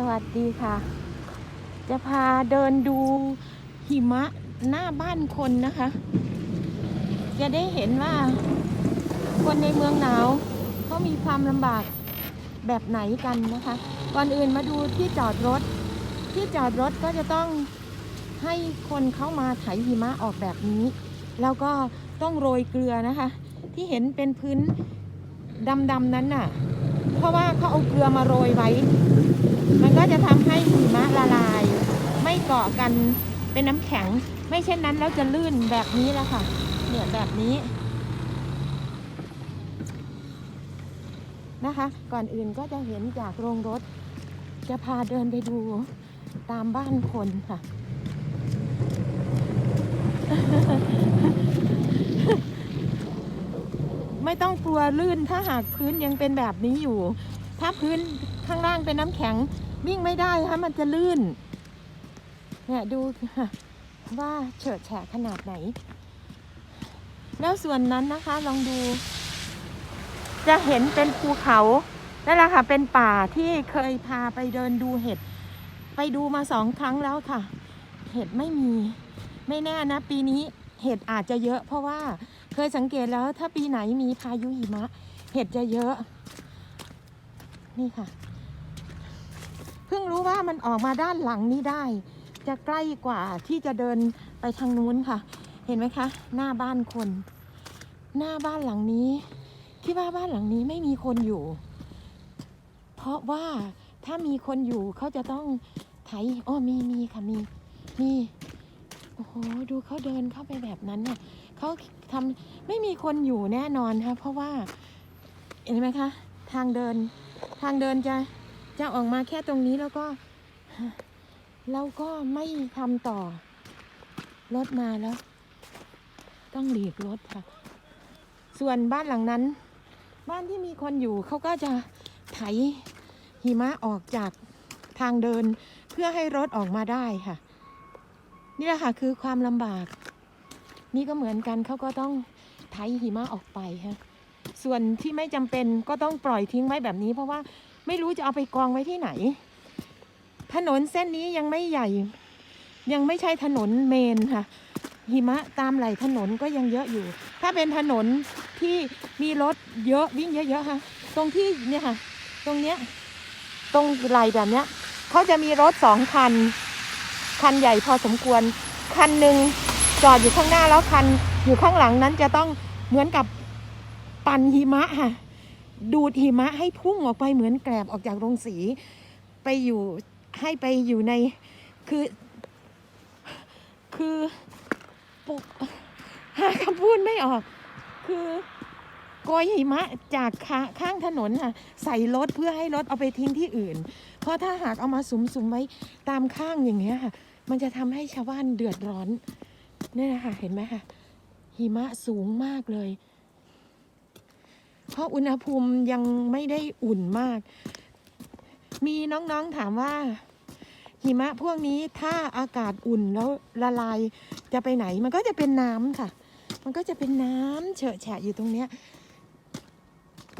สวัสดีค่ะ จะพาเดินดูหิมะหน้าบ้านคนนะคะ จะได้เห็นว่า คนในเมืองหนาวเขามีความลำบากแบบไหนกันนะคะ ก่อนอื่นมาดูที่จอดรถ ที่จอดรถก็จะต้องให้คนเข้ามาไถหิมะออกแบบนี้ แล้วก็ต้องโรยเกลือนะคะ ที่เห็นเป็นพื้นดำๆนั้นน่ะ เพราะว่าเขาเอาเกลือมาโรยไว้ มันก็จะทำให้หิมะละลาย ไม่เกาะกันเป็นน้ำแข็ง ไม่เช่นนั้นแล้วจะลื่นแบบนี้แหละค่ะ เนี่ยแบบนี้นะคะ ก่อนอื่นก็จะเห็นจากโรงรถ จะพาเดินไปดูตามบ้านคนค่ะ ไม่ต้องกลัวลื่นถ้าหากพื้นยังเป็นแบบนี้อยู่ ถ้าพื้น ข้างล่างเป็นน้ำแข็งวิ่งไม่ได้ค่ะมันจะลื่น เนี่ยดูว่าเฉิดแฉะขนาดไหน แล้วส่วนนั้นนะคะลองดู จะเห็นเป็นภูเขานั่นแหละค่ะ เป็นป่าที่เคยพาไปเดินดูเห็ด ไปดูมาสองครั้งแล้วค่ะ เห็ดไม่มี ไม่แน่นะ ปีนี้เห็ดอาจจะเยอะ เพราะว่าเคยสังเกตแล้วถ้าปีไหนมีพายุหิมะ เห็ดจะเยอะ นี่ค่ะ เพิ่งรู้ว่ามันออกมาด้านหลังนี้ได้ จะใกล้กว่าที่จะเดินไปทางนู้นค่ะ เห็นไหมคะ หน้าบ้านคน หน้าบ้านหลังนี้คิดว่าบ้านหลังนี้ไม่มีคนอยู่ เพราะว่าถ้ามีคนอยู่เขาจะต้องไถอ้อมีมีค่ะมีมีโอ้โหดูเขาเดินเข้าไปแบบนั้นน่ะเขาทำไม่มีคนอยู่แน่นอนค่ะเพราะว่าเห็นไหมคะ ทางเดิน ทางเดินจะ จะออกมาแค่ตรงนี้แล้วก็ เราก็ไม่ทำต่อ รถมาแล้ว ต้องหลีกรถค่ะ ส่วนบ้านหลังนั้น บ้านที่มีคนอยู่เขาก็จะไถหิมะออกจากทางเดินเพื่อให้รถออกมาได้ค่ะ นี่แหละค่ะคือความลำบาก นี่ก็เหมือนกันเขาก็ต้องไถหิมะออกไปฮะส่วนที่ไม่จำเป็นก็ต้องปล่อยทิ้งไว้แบบนี้เพราะว่า ไม่รู้จะเอาไปกองไว้ที่ไหน ถนนเส้นนี้ยังไม่ใหญ่ ยังไม่ใช่ถนนเมนค่ะ หิมะตามไหลถนนก็ยังเยอะอยู่ ถ้าเป็นถนนที่มีรถเยอะวิ่งเยอะๆค่ะ ตรงที่เนี่ยค่ะ ตรงเนี้ย ตรงไหลแบบเนี้ยเขาจะมีรถสองคัน คันใหญ่พอสมควร คันหนึ่งจอดอยู่ข้างหน้าแล้วคันอยู่ข้างหลังนั้นจะต้องเหมือนกับปั่นหิมะค่ะ ดูดหิมะให้พุ่งออกไปเหมือนแกลบออกจากโรงสี ไปอยู่ให้ไปอยู่ในคือ คือปุกหาคำพูดไม่ออก คือโกยหิมะจากขาข้างถนนค่ะใส่รถเพื่อให้รถเอาไปทิ้งที่อื่น เพราะถ้าหากเอามาสุมๆไว้ตามข้างอย่างเงี้ยค่ะ มันจะทำให้ชาวบ้านเดือดร้อนนี่นะคะเห็นไหมคะหิมะสูงมากเลย เพราะอุณหภูมิยังไม่ได้อุ่นมาก มีน้องๆถามว่า หิมะพวกนี้ถ้าอากาศอุ่นแล้วละลายจะไปไหน มันก็จะเป็นน้ำค่ะ มันก็จะเป็นน้ำเฉอะแฉะอยู่ตรงเนี้ย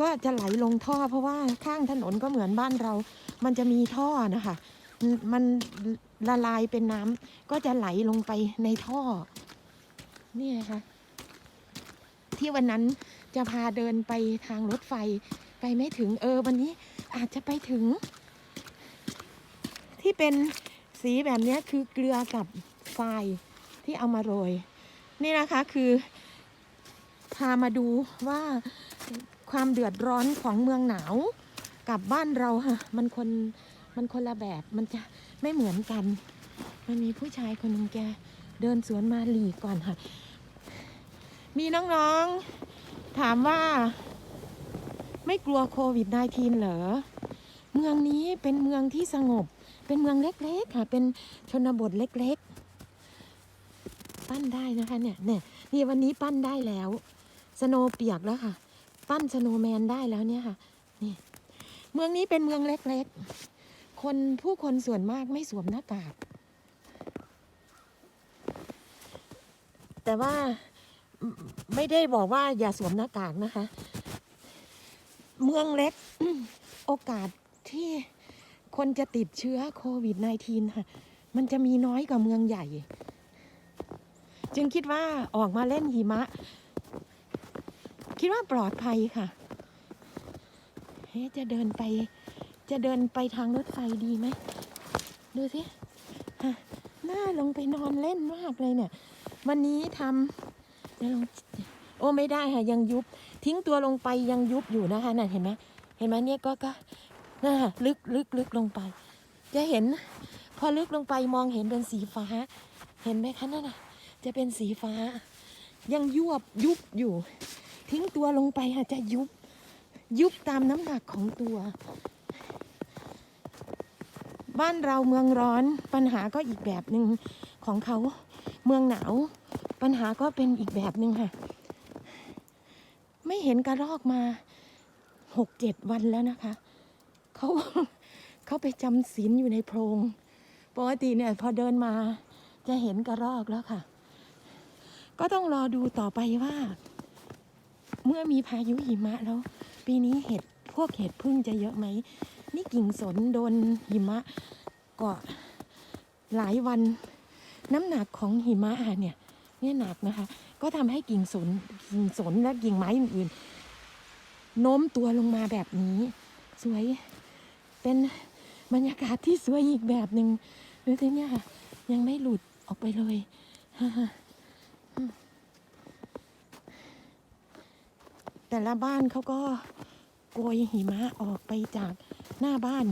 ก็จะไหลลงท่อ เพราะว่าข้างถนนก็เหมือนบ้านเรา มันจะมีท่อนะคะ มันละลายเป็นน้ำก็จะไหลลงไปในท่อ นี่ไงคะ ที่วันนั้น จะพาเดินไปทางรถไฟ ไปไม่ถึงเออวันนี้อาจจะไปถึง ที่เป็นสีแบบนี้คือเกลือกับทรายที่เอามาโรย นี่นะคะคือพามาดูว่าความเดือดร้อนของเมืองหนาวกับบ้านเราค่ะมันคนมันคนละแบบมันจะไม่เหมือนกัน มันมีผู้ชายคนนึงแกเดินสวนมาหลีกก่อนค่ะ มีน้องๆ ถามว่า ไม่กลัวโควิด -19 เหรอ เมืองนี้เป็นเมืองที่สงบ เป็นเมืองเล็กๆค่ะ เป็นชนบทเล็กๆ ปั้นได้นะคะเนี่ยเนี่ยนี่วันนี้ปั้นได้แล้วสโนเปียกแล้วค่ะ ปั้นสโนแมนได้แล้วเนี่ยค่ะ นี่ เมืองนี้เป็นเมืองเล็กๆ คนผู้คนส่วนมากไม่สวมหน้ากากแต่ว่า ไม่ได้บอกว่าอย่าสวมหน้ากากนะคะ เมืองเล็ก โอกาสที่คนจะติดเชื้อโควิด -19 ค่ะ มันจะมีน้อยกว่าเมืองใหญ่ จึงคิดว่าออกมาเล่นหิมะ คิดว่าปลอดภัยค่ะเฮ้จะเดินไป จะเดินไปทางรถไฟดีไหม ดูสิฮะน่าลงไปนอนเล่นมากเลยเนี่ย วันนี้ทำ ลองโอ้ไม่ได้ค่ะยังยุบ ทิ้งตัวลงไปยังยุบอยู่นะคะนั่นเห็นไหมเห็นไหมเนี่ยก็ก็น่าลึกลึกลึกลงไป จะเห็น พอลึกลงไปมองเห็นเป็นสีฟ้า เห็นไหมคะนั่นน่ะ จะเป็นสีฟ้า ยังยวบยุบอยู่ ทิ้งตัวลงไปค่ะจะยุบ ยุบตามน้ำหนักของตัว บ้านเราเมืองร้อนปัญหาก็อีกแบบหนึ่งของเขาเมืองหนาว ปัญหาก็เป็นอีกแบบหนึ่งค่ะ ไม่เห็นกระรอกมาหกเจ็ดวันแล้วนะคะเขาเขาไปจำศีลอยู่ในโพรงปกติเนี่ยพอเดินมาจะเห็นกระรอกแล้วค่ะ ก็ต้องรอดูต่อไปว่า เมื่อมีพายุหิมะแล้ว ปีนี้เห็ดพวกเห็ดพึ่งจะเยอะไหม นี่กิ่งสนโดนหิมะเกาะหลายวัน น้ำหนักของหิมะเนี่ยเนี่ยหนักนะคะ ก็ทำให้กิ่งสนกิ่งสนและกิ่งไม้อื่นๆโน้มตัวลงมาแบบนี้ สวยเป็นบรรยากาศที่สวยอีกแบบหนึ่งดูสิเนี่ยค่ะ ยังไม่หลุดออกไปเลยแต่ละบ้านเขาก็โกยหิมะออกไปจาก หน้าบ้าน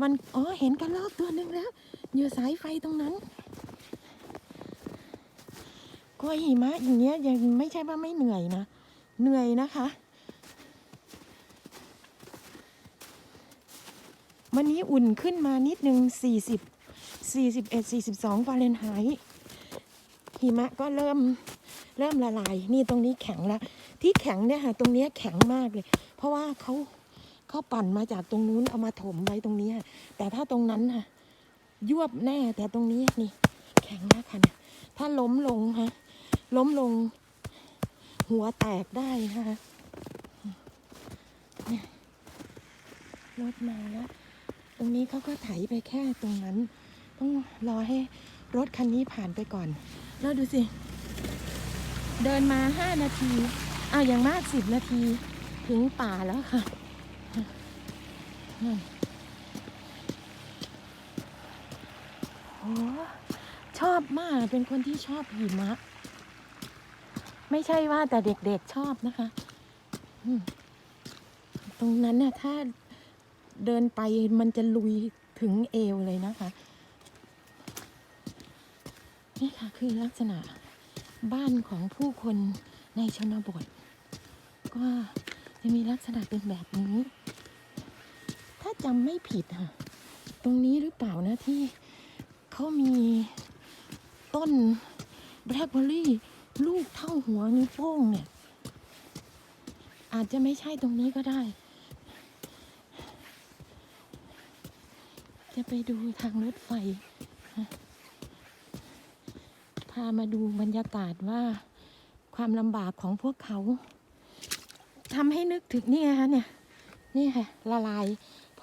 มันอ๋อเห็นกระรอกตัวหนึ่งแล้ว อยู่สายไฟตรงนั้นโกยหิมะอย่างเงี้ยยังไม่ใช่ว่าไม่เหนื่อยนะ เหนื่อยนะคะวันนี้อุ่นขึ้นมานิดนึง40 41 42ฟาเรนไฮต์หิมะก็เริ่มเริ่มละลาย นี่ตรงนี้แข็งแล้ว ที่แข็งเนี่ยค่ะ ตรงนี้แข็งมากเลย เพราะว่าเขา เขาปั่นมาจากตรงนู้นเอามาถมไว้ตรงนี้แต่ถ้าตรงนั้นค่ะยวบแน่แต่ตรงนี้นี่ แข็งมากค่ะเนี่ยถ้าล้มลงค่ะล้มลง หัวแตกได้นะเนี่ยรถมาแล้ว ตรงนี้เขาก็ไถไปแค่ตรงนั้น ต้องรอให้รถคันนี้ผ่านไปก่อน แล้วดูสิ เดินมาห้านาทีอ้าวอย่างมากสิบนาที ถึงป่าแล้วค่ะ โอ้ชอบมากเป็นคนที่ชอบหิมะ ไม่ใช่ว่าแต่เด็กๆชอบนะคะตรงนั้นน่ะถ้าเดินไปมันจะลุยถึงเอวเลยนะคะ นี่ค่ะคือลักษณะบ้านของผู้คนในชนบท ก็จะมีลักษณะเป็นแบบนี้ จำไม่ผิดค่ะ ตรงนี้หรือเปล่านะที่เขามีต้นแบล็คเบอร์รี่ ลูกเท่าหัวนิ้วโป้งเนี่ย อาจจะไม่ใช่ตรงนี้ก็ได้ จะไปดูทางรถไฟ พามาดูบรรยากาศว่าความลำบากของพวกเขาทำให้นึกถึงนี่ไงคะเนี่ย นี่ค่ะละลาย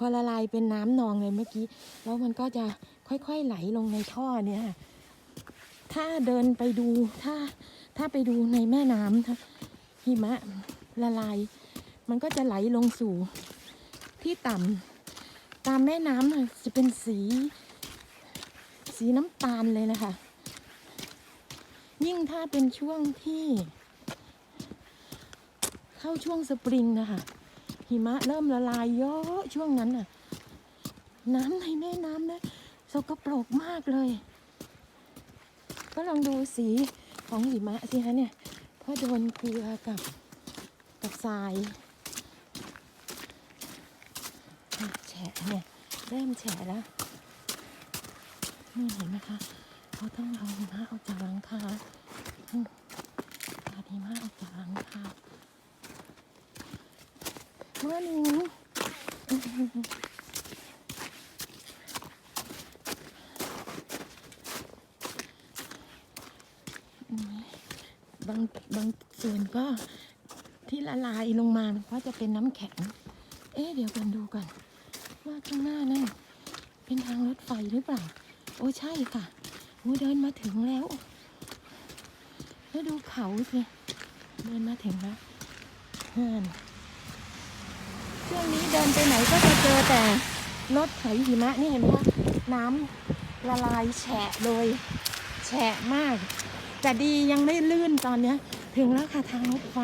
พอละลายเป็นน้ำนองเลยเมื่อกี้ แล้วมันก็จะค่อยๆไหลลงในท่อเนี่ย ถ้าเดินไปดูถ้าถ้าไปดูในแม่น้ำาหิมะละลาย มันก็จะไหลลงสู่ที่ต่ำตามแม่น้ำจะเป็นสีสีน้ำตาลเลยนะคะ ยิ่งถ้าเป็นช่วงที่ เข้าช่วงสปริงนะคะ หิมะเริ่มละลายเยอะช่วงนั้นน่ะ น้ำในแม่น้ำนะสกปรกมากเลย ก็ลองดูสีของหิมะสิคะเนี่ยเพราะโดนเกลือกับกับทรายแฉะเนี่ยเริ่มแฉะแล้วนี่เห็นไหมคะเขาต้องเอาหิมะออกจากหลังคาเอาหิมะออกจากหลังคา เมื่อนี้บางบางส่วนก็ที่ละลายลงมาก็จะเป็นน้ำแข็ง เอ๊ะเดี๋ยวกันดูก่อนว่าข้างหน้านั่นเป็นทางรถไฟหรือเปล่า โอ้ใช่ค่ะโอ้เดินมาถึงแล้ว แล้วดูเขาสิเดินมาถึงแล้วเพื่อน ช่วงนี้เดินไปไหนก็จะเจอแต่รถไถหิมะนี่เห็นไหมคะน้ำละลายแฉะเลยแฉะมาก แต่ดียังไม่ลื่นตอนเนี้ย ถึงแล้วค่ะทางรถไฟ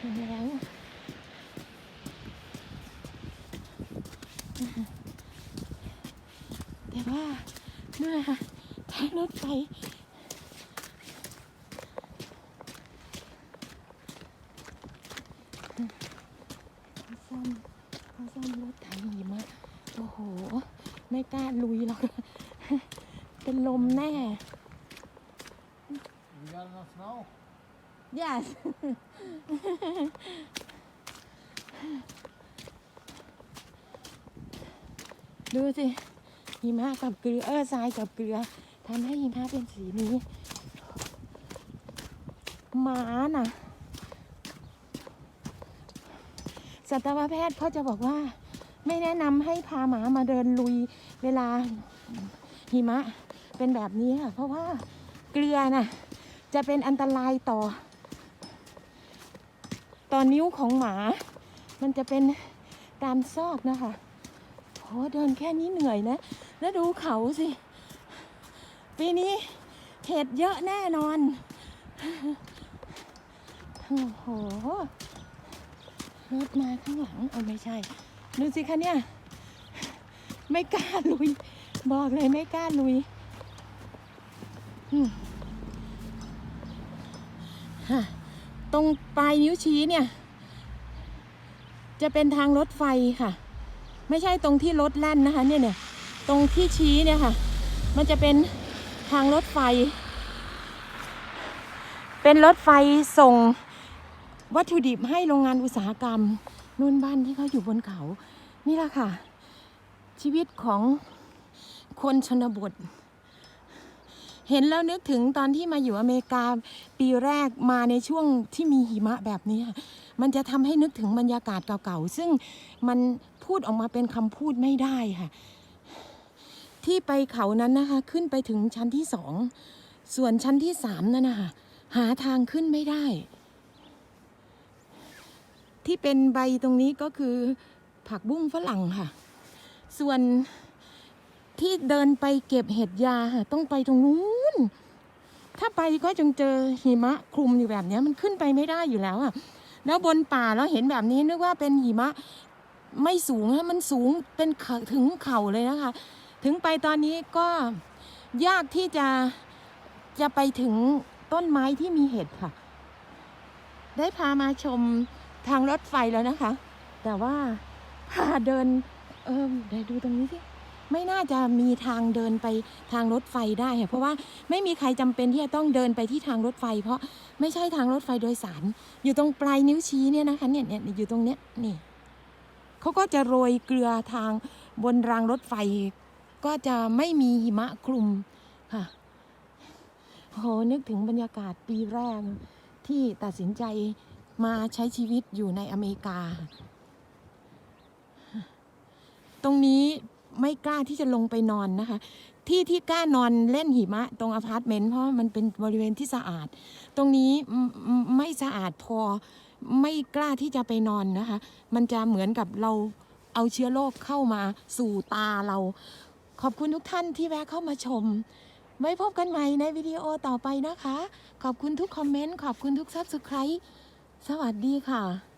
ถึงแล้ว แต่ว่าเมื่อทางรถไฟ เขาซ่อมเขาซ่อมรถไถหิมะโอ้โห ไม่กล้าลุยหรอกเป็นลมแน่ You got enough snow? yes ดูสิหิมะกับเกลือเออทรายกับเกลือทำให้หิมะเป็นสีนี้หมาน่ะ สัตวแพทย์เขาจะบอกว่า ไม่แนะนำให้พาหมามาเดินลุยเวลาหิมะเป็นแบบนี้ค่ะ เพราะว่าเกลือน่ะจะเป็นอันตรายต่อ ต่อนิ้วของหมา มันจะเป็นตามซอกนะคะโหเดินแค่นี้เหนื่อยนะ แล้วดูเขาสิ ปีนี้เห็ดเยอะแน่นอน โอ้โห รถมาข้างหลังเอาไม่ใช่ ดูสิคะเนี่ย ไม่กล้าลุย บอกเลยไม่กล้าลุยฮะตรงปลายนิ้วชี้เนี่ย จะเป็นทางรถไฟค่ะ ไม่ใช่ตรงที่รถแล่นนะคะ เนี่ยเนี่ยตรงที่ชี้เนี่ยค่ะ มันจะเป็นทางรถไฟ เป็นรถไฟส่ง วัตถุดิบให้โรงงานอุตสาหกรรมนู่นบ้านที่เขาอยู่บนเขา นี่แหละค่ะ ชีวิตของคนชนบท เห็นแล้วนึกถึงตอนที่มาอยู่อเมริกาปีแรกมาในช่วงที่มีหิมะแบบนี้ มันจะทำให้นึกถึงบรรยากาศเก่าๆ ซึ่งมันพูดออกมาเป็นคำพูดไม่ได้ค่ะ ที่ไปเขานั้นนะคะ ขึ้นไปถึงชั้นที่สอง ส่วนชั้นที่สามนั่นนะคะหาทางขึ้นไม่ได้ ที่เป็นใบตรงนี้ก็คือผักบุ้งฝรั่งค่ะ ส่วนที่เดินไปเก็บเห็ดยาค่ะ ต้องไปตรงนู้น ถ้าไปก็จงเจอหิมะคลุมอยู่แบบนี้มันขึ้นไปไม่ได้อยู่แล้วอะแล้วบนป่าเราเห็นแบบนี้นึกว่าเป็นหิมะไม่สูงฮะมันสูงเป็นถึงเข่าเลยนะคะ ถึงไปตอนนี้ก็ยากที่จะจะไปถึงต้นไม้ที่มีเห็ดค่ะ ได้พามาชม ทางรถไฟแล้วนะคะ แต่ว่าพาเดิน เออเดี๋ยวดูตรงนี้สิไม่น่าจะมีทางเดินไปทางรถไฟได้ค่ะเพราะว่าไม่มีใครจำเป็นที่จะต้องเดินไปที่ทางรถไฟ เพราะไม่ใช่ทางรถไฟโดยสาร อยู่ตรงปลายนิ้วชี้เนี่ยนะคะเนี่ยเนี่ยอยู่ตรงเนี้ยนี่เขาก็จะโรยเกลือทางบนรางรถไฟ ก็จะไม่มีหิมะคลุมค่ะโหนึกถึงบรรยากาศปีแรกที่ตัดสินใจ มาใช้ชีวิตอยู่ในอเมริกา ตรงนี้ไม่กล้าที่จะลงไปนอนนะคะ ที่ที่กล้านอนเล่นหิมะ ตรงอพาร์ตเมนต์เพราะมันเป็นบริเวณที่สะอาด ตรงนี้ไม่ไม่สะอาดพอไม่กล้าที่จะไปนอนนะคะ มันจะเหมือนกับเราเอาเชื้อโรคเข้ามาสู่ตาเรา ขอบคุณทุกท่านที่แวะเข้ามาชม ไว้พบกันใหม่ในวิดีโอต่อไปนะคะ ขอบคุณทุกคอมเมนต์ ขอบคุณทุกซับสไครต์ สวัสดีค่ะ